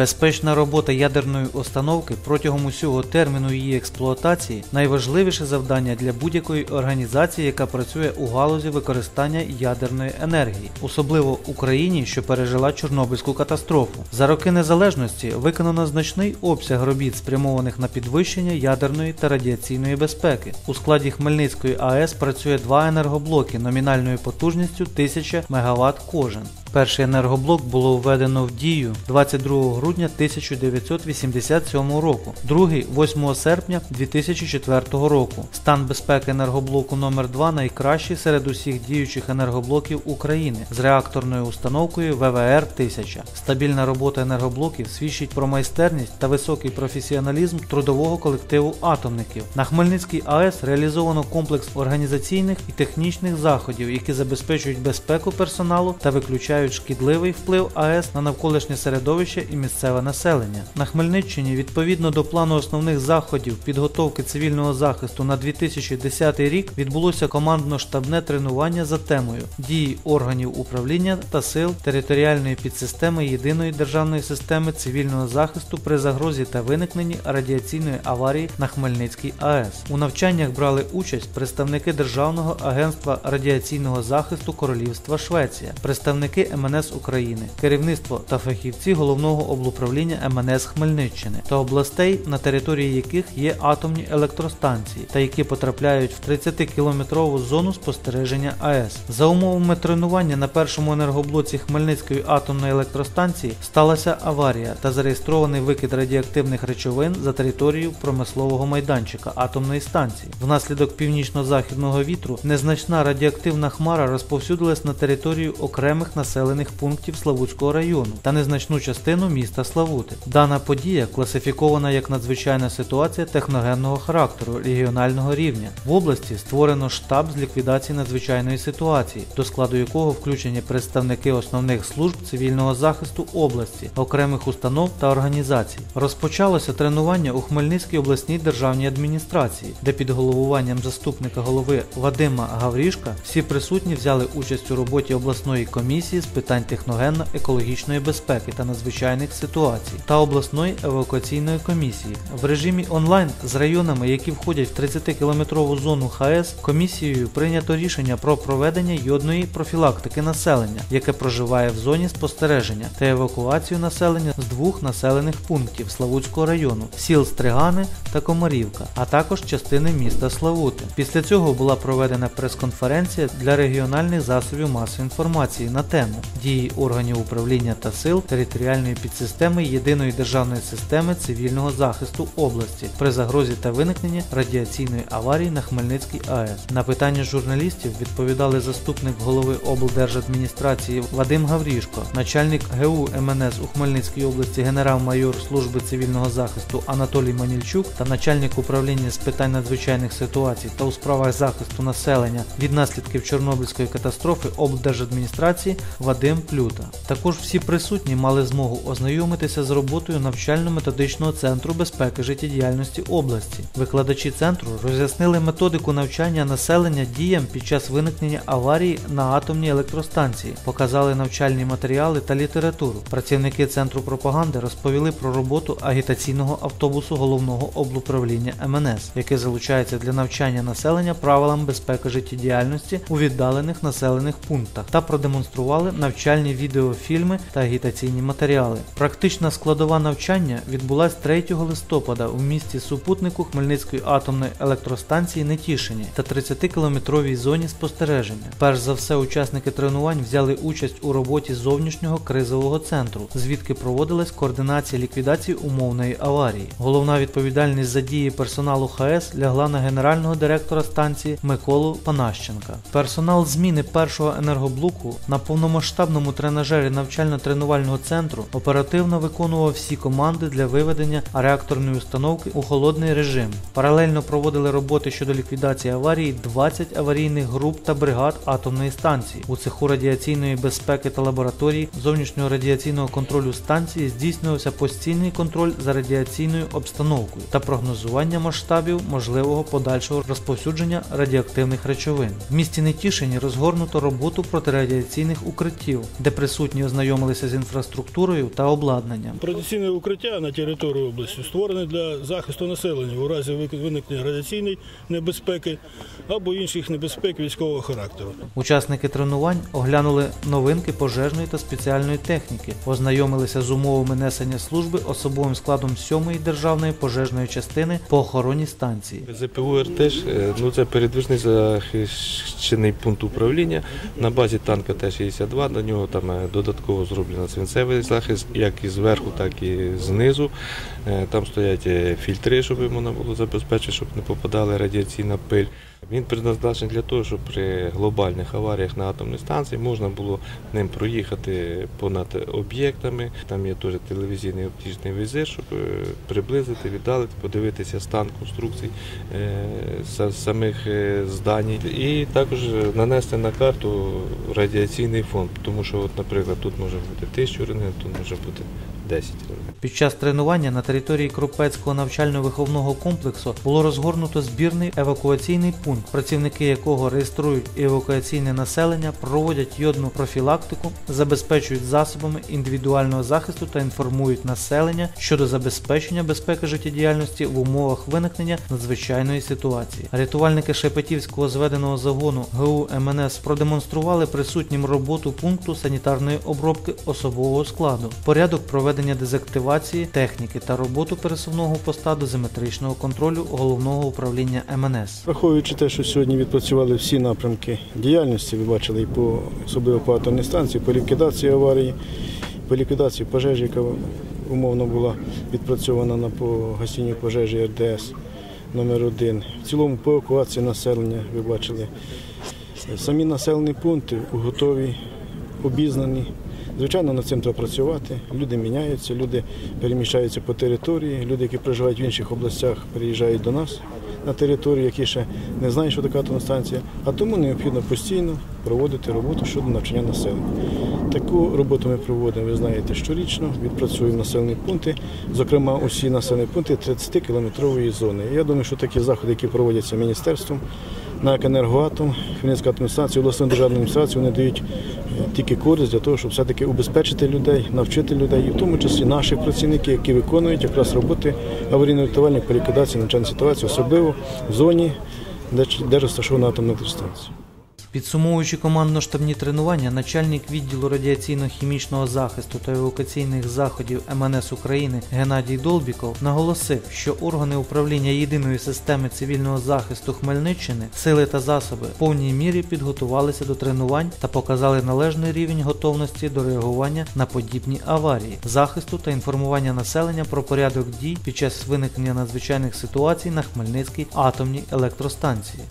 Безпечна робота ядерної установки протягом усього терміну її експлуатації найважливіше завдання для будь-якої організації, яка працює у галузі використання ядерної енергії, особливо Україні, що пережила Чорнобильську катастрофу. За роки незалежності виконано значний обсяг робіт, спрямованих на підвищення ядерної та радіаційної безпеки. У складі Хмельницької АЕС працює два енергоблоки номінальною потужністю 1000 МВт кожен. Перший енергоблок було введено в дію 22 грудня 1987 року, другий 8 серпня 2004 року. Стан безпеки енергоблоку номер 2 найкращий серед усіх діючих енергоблоків України з реакторною установкою ВВР 1000. Стабільна робота енергоблоків свідчить про майстерність та високий професіоналізм трудового колективу атомників. На Хмельницькій АЕС реалізовано комплекс організаційних і технічних заходів, які забезпечують безпеку персоналу та виключають шкідливий вплив АЕС на навколишнє середовище і місцеве населення. На Хмельниччині відповідно до плану основних заходів підготовки цивільного захисту на 2010 рік відбулося командно-штабне тренування за темою дії органів управління та сил територіальної підсистеми єдиної державної системи цивільного захисту при загрозі та виникненні радіаційної аварії на Хмельницькій АЕС. У навчаннях брали участь представники Державного агентства радіаційного захисту Королівства Швеція, представники МНС України, керівництво та фахівці головного облуправління МНС Хмельниччини та областей, на території яких є атомні електростанції та які потрапляють в 30-кілометрову зону спостереження АЕС. За умовами тренування на першому енергоблоці Хмельницької атомної електростанції сталася аварія та зареєстрований викид радіоактивних речовин за територією промислового майданчика атомної станції. Внаслідок північно-західного вітру незначна радіоактивна хмара розповсюдилась на територію окремих населених пунктів Славутського району та незначну частину міста Славути. Дана подія класифікована як надзвичайна ситуація техногенного характеру регіонального рівня. В області створено штаб з ліквідації надзвичайної ситуації, до складу якого включені представники основних служб цивільного захисту області, окремих установ та організацій. Розпочалося тренування у Хмельницькій обласній державній адміністрації, де під головуванням заступника голови Вадима Гаврішка всі присутні взяли участь у роботі обласної комісії з питань техногенно-екологічної безпеки та надзвичайних ситуацій та обласної евакуаційної комісії. В режимі онлайн з районами, які входять в 30-кілометрову зону ХАЕС, комісією прийнято рішення про проведення йодної профілактики населення, яке проживає в зоні спостереження, та евакуацію населення з двох населених пунктів Славутського району сіл Стригани та Комарівка, а також частини міста Славути. Після цього була проведена прес-конференція для регіональних засобів масової інформації на тему дії органів управління та сил територіальної підсистеми єдиної державної системи цивільного захисту області при загрозі та виникненні радіаційної аварії на Хмельницькій АЕС. На питання журналістів відповідали заступник голови облдержадміністрації Вадим Гаврішко, начальник ГУ МНС у Хмельницькій області генерал-майор служби цивільного захисту Анатолій Манільчук та начальник управління з питань надзвичайних ситуацій та у справах захисту населення від наслідків Чорнобильської катастрофи облдержадміністрації Вадим Плюта. Також всі присутні мали змогу ознайомитися з роботою навчально-методичного центру безпеки життєдіяльності області. Викладачі центру роз'яснили методику навчання населення діям під час виникнення аварії на атомній електростанції, показали навчальні матеріали та літературу. Працівники центру пропаганди розповіли про роботу агітаційного автобусу головного облуправління МНС, яке залучається для навчання населення правилам безпеки життєдіяльності у віддалених населених пунктах та продемонстрували навчальні відеофільми та агітаційні матеріали. Практична складова навчання відбулась 3 листопада у місті супутнику Хмельницької атомної електростанції Нетішині та 30-кілометровій зоні спостереження. Перш за все, учасники тренувань взяли участь у роботі зовнішнього кризового центру, звідки проводилась координація ліквідації умовної аварії. Головна відповідальність за дії персоналу ХАЕС лягла на генерального директора станції Миколу Панащенка. Персонал зміни першого енергоблоку на повномасштабному тренажері навчально-тренувального центру оперативно виконував всі команди для виведення реакторної установки у холодний режим. Паралельно проводили роботи щодо ліквідації аварії 20 аварійних груп та бригад атомної станції. У цеху радіаційної безпеки та лабораторії зовнішнього радіаційного контролю станції здійснювався постійний контроль за радіаційною обстановкою та прогнозування масштабів можливого подальшого розповсюдження радіоактивних речовин. В місті Нетішині розгорнуто роботу протирадіаційних укриттів укриттів, де присутні ознайомилися з інфраструктурою та обладнанням. Традиційне укриття на території області створене для захисту населення у разі виникнення радіаційної небезпеки або інших небезпек військового характеру. Учасники тренувань оглянули новинки пожежної та спеціальної техніки, ознайомилися з умовами несення служби особовим складом 7-ї державної пожежної частини по охороні станції. ЗПУ РТЕШ е, ну, це передвижний захищений пункт управління на базі танка Т-62. До нього там е, додатково зроблено свинцевий захист, як і зверху, так і знизу. Е, Там стоять е, фільтри, щоб можна було забезпечити, щоб не попадала радіаційна пиль. Він призначений для того, щоб при глобальних аваріях на атомній станції можна було ним проїхати понад об'єктами. Там є теж телевізійний оптичний візир, щоб е, приблизити, віддалити, подивитися стан конструкцій самих здань. І також нанести на карту радіаційний фон, тому що, от, наприклад, тут може бути тисячу рентген, тут може бути 10 рентген. Під час тренування на території Кропецького навчально-виховного комплексу було розгорнуто збірний евакуаційний пункт, працівники якого реєструють евакуаційне населення, проводять йодну профілактику, забезпечують засобами індивідуального захисту та інформують населення щодо забезпечення безпеки життєдіяльності в умовах виникнення надзвичайної ситуації. Рятувальники Шепетівського зведеного загону ГУ МНС продемонстрували присутнім роботу пункту санітарної обробки особового складу, порядок проведення дезактивації техніки та роботу пересувного поста дозиметричного контролю головного управління МНС. Враховуючи те, що сьогодні відпрацювали всі напрямки діяльності, ви бачили і по особливо по атомній станції, по ліквідації аварії, по ліквідації пожежі, яка умовно була відпрацьована на по гасінню пожежі РДС номер 1 В цілому по евакуації населення ви бачили. Самі населені пункти готові, обізнані. Звичайно, над цим треба працювати. Люди міняються, люди переміщаються по території, люди, які проживають в інших областях, приїжджають до нас на територію, які ще не знають, що така атомна станція. А тому необхідно постійно проводити роботу щодо навчання населення. Таку роботу ми проводимо, ви знаєте, щорічно, відпрацюємо населені пункти, зокрема усі населені пункти 30-кілометрової зони. Я думаю, що такі заходи, які проводяться міністерством, на «Енергоатом», Хмельницька адміністрація, обласну державну адміністрацію, вони дають е, тільки користь для того, щоб все-таки убезпечити людей, навчити людей, і в тому числі наших працівників, які виконують якраз роботи аварійно-рятувальних по ліквідації навчальної ситуації, особливо в зоні, де розташована атомна електростанція. Підсумовуючи командно-штабні тренування, начальник відділу радіаційно-хімічного захисту та евакуаційних заходів МНС України Геннадій Долбіков наголосив, що органи управління єдиної системи цивільного захисту Хмельниччини, сили та засоби в повній мірі підготувалися до тренувань та показали належний рівень готовності до реагування на подібні аварії, захисту та інформування населення про порядок дій під час виникнення надзвичайних ситуацій на Хмельницькій атомній електростанції.